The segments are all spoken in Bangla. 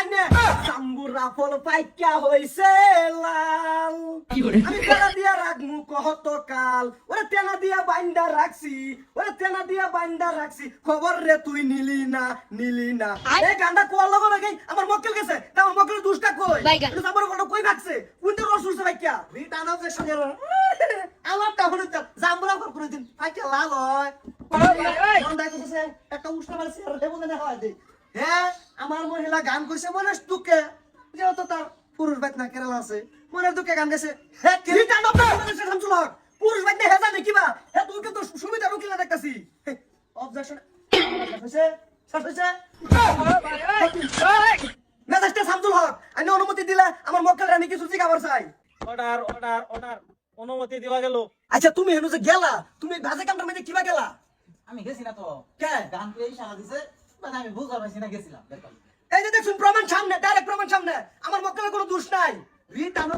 কান্নে জাম্বুরা ফল পাইকা হইছে লাল। আমি তেনা দিয়া রাখমু কহত কাল। ওরে তেনা দিয়া বাইন্দা রাখছি ওরে তেনা দিয়া বাইন্দা রাখছি। খবর রে তুই নিলি না নিলি না। এই গান্ডা কোয়ার লগো নাকি আমার মক্কেল গেছে। তা আমার মক্কেল দুষ্টা কই? এটা আমার কোনো কই ভাগছে কোনটা রস উঠছে ভাইকা রিটার্ন অফ দ্য সঙ্গে আমার টা হলো জাম্বুরা ফল করে দিন পাইকা লাল হয়। একটা উষ্ণ মারছে আর দেবো না হয় দে। হ্যাঁ আমার মহিলা গান কইছে মনে দুঃখে। যেহেতু তার পুরুষ বাইত না কেরালা আছে। মনের দুঃখে গান গেছে হ্যাঁ পুরুষ বাইত না হেজা দেখিবা হ্যাঁ তুই কিন্তু সুবিধা রুকিলা দেখতাছি। অবজেকশন শেষ মেজাজটা হক আমি অনুমতি দিলা আমার মক্কেল রানী কিছু জিগাবার চাই। Order order order. অনুমতি দেওয়া গেল। আচ্ছা তুমি হেনু যে গেলা তুমি বাজে কামটার মধ্যে কিবা গেলা? আমি গেছি না তো। কে? গান তো সারা দিছে। মানে আমি বুঝতে পারছি না গেছিলাম এই যে দেখুন প্রমাণ সামনে ডাইরেক্ট প্রমাণ সামনে। আমার মক্কেলের কোনো দোষ নাই। রিটার্ন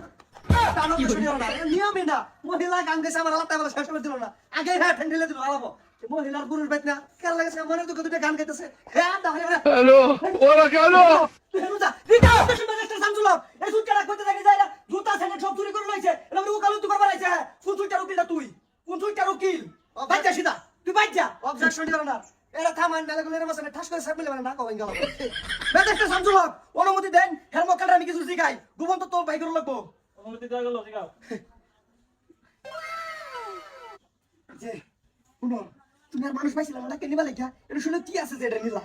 টানো তো শুনিও না নিয়মই না। মহিলা গান গেছে আমার আলাদা বেলা শেষ করে দিল না। আগে হ্যাঁ ঠেন্ডিলে দিল আলাবো মহিলার পুরুষ বাইত না। কেন লাগেছে? মনের দুঃখ দুটো গান গাইতেছে। হ্যাঁ তাহলে হ্যালো ওরা এই সুটটা যায় জুতা স্যান্ডেল সব চুরি করে লইছে। আমি তুই করবার আইছে হ্যাঁ। কোন সুটটা উকিলটা তুই? কোন সুটটা উকিল? বাইজা সিধা। তুই বাইজা অবজেকশন দিও না। এরা থামান নালে গুলো এর মাসে ঠাস করে সাপ মিলে না কবেন গেল বেদেশটা হক অনুমতি দেন হের মক্কালরা আমি কিছু শিখাই। গোপন তো তোর বাইকের লাগবো। অনুমতি দেওয়া গেল জিগাও যে শুনো তুমি আর মানুষ পাইছিলাম না কেনিবা লেখা এটা শুনে কি আছে যে এটা নিলা?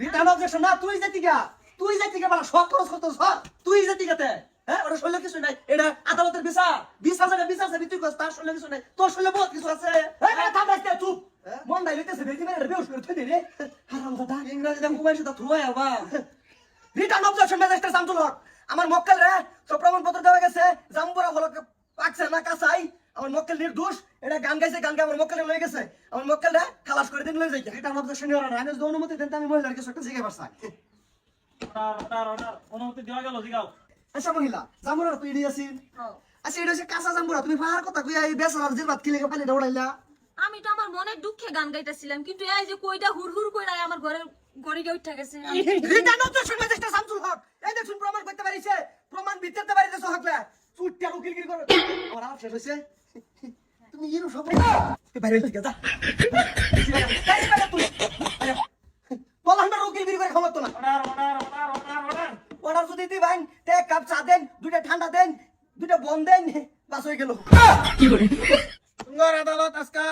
রিটার্ন অবজেকশন না তুই যেতি গা তুই যেতি গা মানে সব খরচ করতো সব। তুই যেতি গাতে হ্যাঁ ওটা শৈল কিছু নাই। এটা আদালতের বিচার। বিচার জায়গা বিচার আছে তুই তার শৈল কিছু নাই। তোর শৈল বহুত কিছু আছে। হ্যাঁ থাম। নাই লইতেছে বেজি মেরে বেউস করে থই রে হারাম দাদা ইংরেজি মোবাইল সাথে থুয়া আবা রিটার্ন অবজেকশন ম্যাজিস্ট্রেট শামসুল আমার মক্কেল রে সব প্রমাণপত্র দেওয়া গেছে জাম্বুরা হলো পাকছে না কাঁচাই আমার মক্কেল নির্দোষ এটা গান গাইছে গান গাই আমার মক্কেলে লয়ে গেছে আমার মক্কেল রে খালাস করে দিন লয়ে যাই রিটার্ন অবজেকশন নিয়ে আমি যদি অনুমতি দেন আমি মহিলার কিছু একটা জিজ্ঞাসা পারছি অনুমতি দেওয়া গেল জিগাও আচ্ছা মহিলা জাম্বুরা তুই আছিস আচ্ছা এটা হচ্ছে কাঁচা জাম্বুরা তুমি ফাহার কথা কইয়া এই বেসার জিরবাত কিলে পানি দৌড়াইলা আমি তো আমার মনের দুঃখে গান গাইতেছিলাম কিন্তু এই যে কইটা হুর হুর কইরা আমার ঘরে ঘরে গিয়ে উঠা গেছে return objection magistrate Shamsul Haque. এই দেখুন প্রমাণ করতে পারিছে প্রমাণ ভিত্তিতে পারিছে হকলে চুটটা উকিল কি করে। আমার শেষ হইছে তুমি ইরু সব তুই বাইরে হইতে যা। বলান্ডার উকিল গিরি করে খাওয়াতো না। Order order order order order order যদি দিই ভাই তে কাপ চা দেন দুইটা ঠান্ডা দেন দুইটা বন দেন বাস হয়ে গেল। সুন্দর আদালত আজকে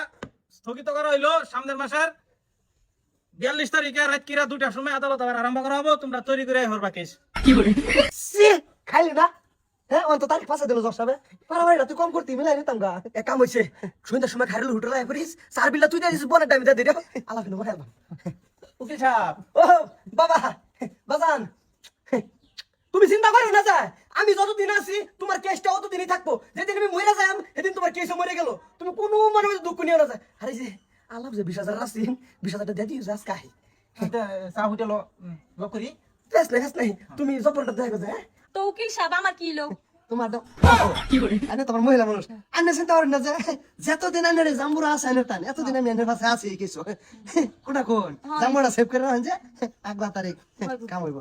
স্থগিত করা হইল সামনের মাসের বিয়াল্লিশ তারিখে রাত কিরা দুটার সময় আদালত আবার আরম্ভ করা হব তোমরা তৈরি করে হরবা কেস সি খাইলি না? হ্যাঁ অন্ত তারিখ পাশে দিল জশ হবে পারাবাড়ি তুই কম করতি মিলাই নিতাম গা। এক কাম হইছে সন্ধ্যার সময় খাইলে হুটে লাই করিস সার বিল্লা তুই দিস বনের টাইমে দিয়ে দিও আলাপ কিন্তু বহাই উকিল সাহেব। ও বাবা বাজান। তুমি চিন্তা করো না যায় আমি যতদিন আছি তোমার কেসটা অতদিনই থাকব যেদিন আমি মরে যাই সেদিন তোমার কেসে মরে গেল তুমি কোনো মনে মধ্যে দুঃখ নিও না আরে যে আলাপ যে বিশ হাজার আসছি বিশ হাজারটা দিয়ে দিও আজকে আহি। চা হোটেল লক করি নাই ফেস নাই। তুমি জপরটা দেখো যে? তো উকিল সাহেব আমার কি লোক? তোমার দাও আনে তোমার মহিলা মানুষ আনে চিন্তা করেন না যে যতদিন আনে জাম্বুরা আছে আনে টান এতদিন আমি আনের পাশে আছি কিছু। কোনটা কোন? জাম্বুরা সেভ করে রাখেন যে আগবা তারিখ কাম হইব